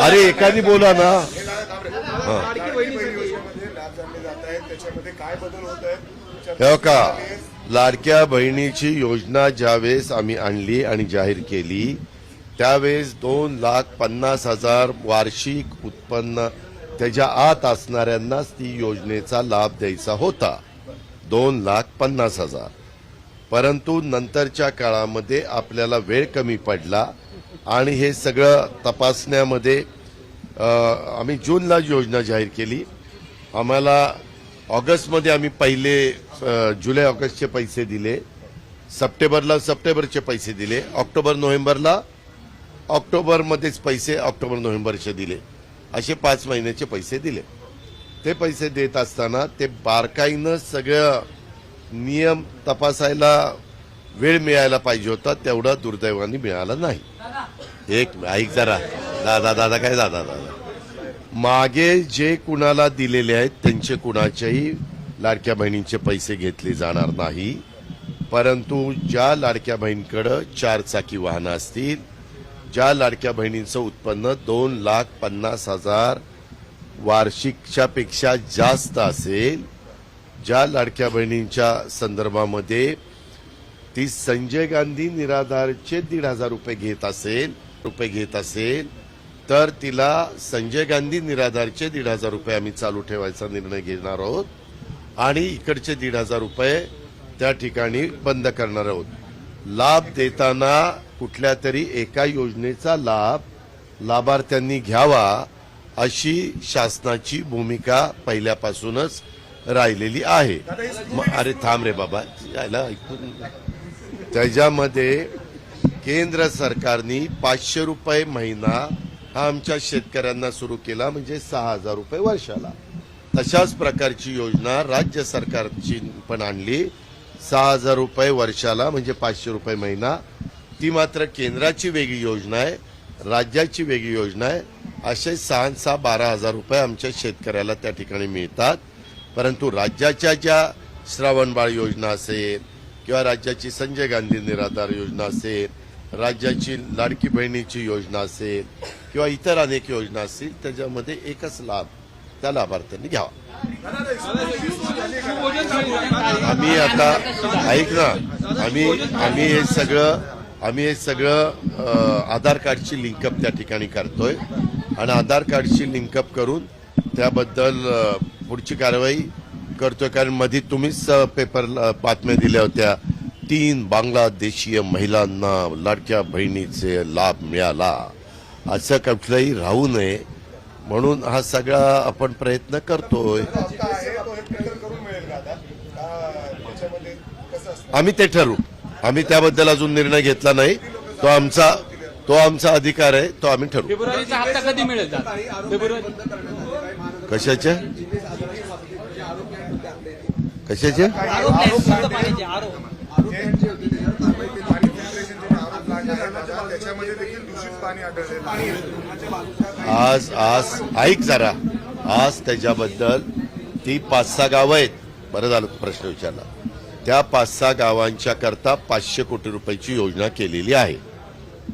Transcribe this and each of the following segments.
अरे एखादी बोला ना. हो. का लाडक्या बहिणीची योजना ज्यावेळेस आम्ही आणली आणि जाहीर केली त्यावेळेस दोन लाख पन्नास हजार वार्षिक उत्पन्न त्याच्या आत असणाऱ्यांनाच ती योजनेचा लाभ द्यायचा होता. दोन लाख पन्नास हजार. परंतु नंतरच्या काळामध्ये आपल्याला वेळ कमी पडला आणि हे सगळं तपासण्यामध्ये आम्ही जूनला योजना जाहीर केली. आम्हाला ऑगस्टमध्ये आम्ही पहिले जुलै ऑगस्टचे पैसे दिले. सप्टेंबरला सप्टेंबरचे पैसे दिले. ऑक्टोबर नोव्हेंबरला ऑक्टोबरमध्येच पैसे ऑक्टोबर नोव्हेंबरचे दिले. असे पाच महिन्याचे पैसे दिले. ते पैसे देत असताना ते बारकाईनं सगळं नियम तपासायला वेळ मिळायला पाहिजे होता. तेवढा दुर्दैवाने मिळाला नाही. एक ऐक जरा. दादा दादा काय दादा दादा? मागे जे कुणाला दिलेले आहेत त्यांचे कुणाच्याही लाडक्या बहिणींचे पैसे घेतले जाणार नाही. परंतु ज्या लाडक्या बहिणीकडं चार चाकी वाहनं असतील ज्या लाडक्या बहिणींचं उत्पन्न दोन लाख पन्नास हजार वार्षिकच्या पेक्षा जास्त असेल ज्या लाडक्या बहिणींच्या संदर्भामध्ये ती संजय गांधी निराधारचे दीड हजार रुपये घेत असेल रुपये घेत असेल तर तिला संजय गांधी निराधारचे दीड हजार रुपये आम्ही चालू ठेवायचा निर्णय घेणार आहोत. आणि इकडचे दीड हजार रुपये त्या ठिकाणी बंद करणार आहोत. लाभ देताना कुठल्या तरी एका योजनेचा लाभ लाभार्थ्यांनी घ्यावा अशी शासनाची भूमिका पहिल्यापासूनच राहिलेली आहे. अरे थांब रे बाबा यायला ऐकून त्याच्यामध्ये केंद्र सरकारने पाचशे रुपये महिना हा आमच्या शेतकऱ्यांना सुरू केला म्हणजे सहा हजार रुपये वर्षाला. तशाच प्रकारची योजना राज्य सरकारची पण आणली. सहा हजार रुपये वर्षाला म्हणजे पाचशे रुपये महिना. ती मात्र केंद्राची वेगळी योजना आहे राज्याची वेगळी योजना आहे. असे सहा सहा बारा हजार रुपये आमच्या शेतकऱ्याला त्या ठिकाणी मिळतात. परंतु राज्याच्या ज्या श्रावणबाळ योजना असेल किंवा राज्याची संजय गांधी निराधार योजना असेल राज्याची लाडकी बहिणीची योजना असेल किंवा इतर अनेक योजना असतील त्याच्यामध्ये एकच लाभ त्या लाभार्थ्यांनी घ्यावा. आम्ही आता ऐक ना आम्ही आम्ही हे सगळं आम्ही हे सगळं आधार कार्डची लिंकअप त्या ठिकाणी करतोय. आणि आधार कार्डची लिंकअप करून त्याबद्दल पुढची कारवाई करतोय. कारण मध्ये तुम्हीच पेपर पेपरला बातम्या दिल्या होत्या. तीन बांगलादेशीय महिलांना लाडक्या बहिणीचे लाभ मिळाला असं कुठलंही राहू नये म्हणून हा सगळा आपण प्रयत्न करतोय हे आम्ही ते ठरवू आम्ही त्याबद्दल अजून निर्णय घेतला नाही तो आमचा तो आमचा अधिकार आहे तो आम्ही ठरवू फेब्रुवारीचा हप्ता कधी मिळेल दादा? फेब्रुवारी कशाचे कशाचे आरोप नाही, फक्त पाण्याचे आरोप पाणी फिल्ट्रेशनचे जे आरोप लागले आहेत दादा, त्याच्यामध्ये देखील दूषित पाणी आढळलेलं आज आज ऐक जरा. आज त्याच्याबद्दल ती पाच सहा गावं आहेत. बरं झालं प्रश्न विचारला. त्या पाच सहा गावांच्या करता पाचशे कोटी रुपयाची योजना केलेली आहे.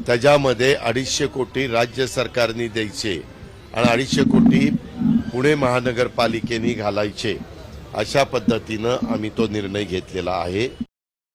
त्याच्यामध्ये अडीचशे कोटी राज्य सरकारने द्यायचे आणि अडीचशे कोटी पुणे महानगरपालिकेने घालायचे अशा पद्धतीनं आम्ही तो निर्णय घेतलेला आहे.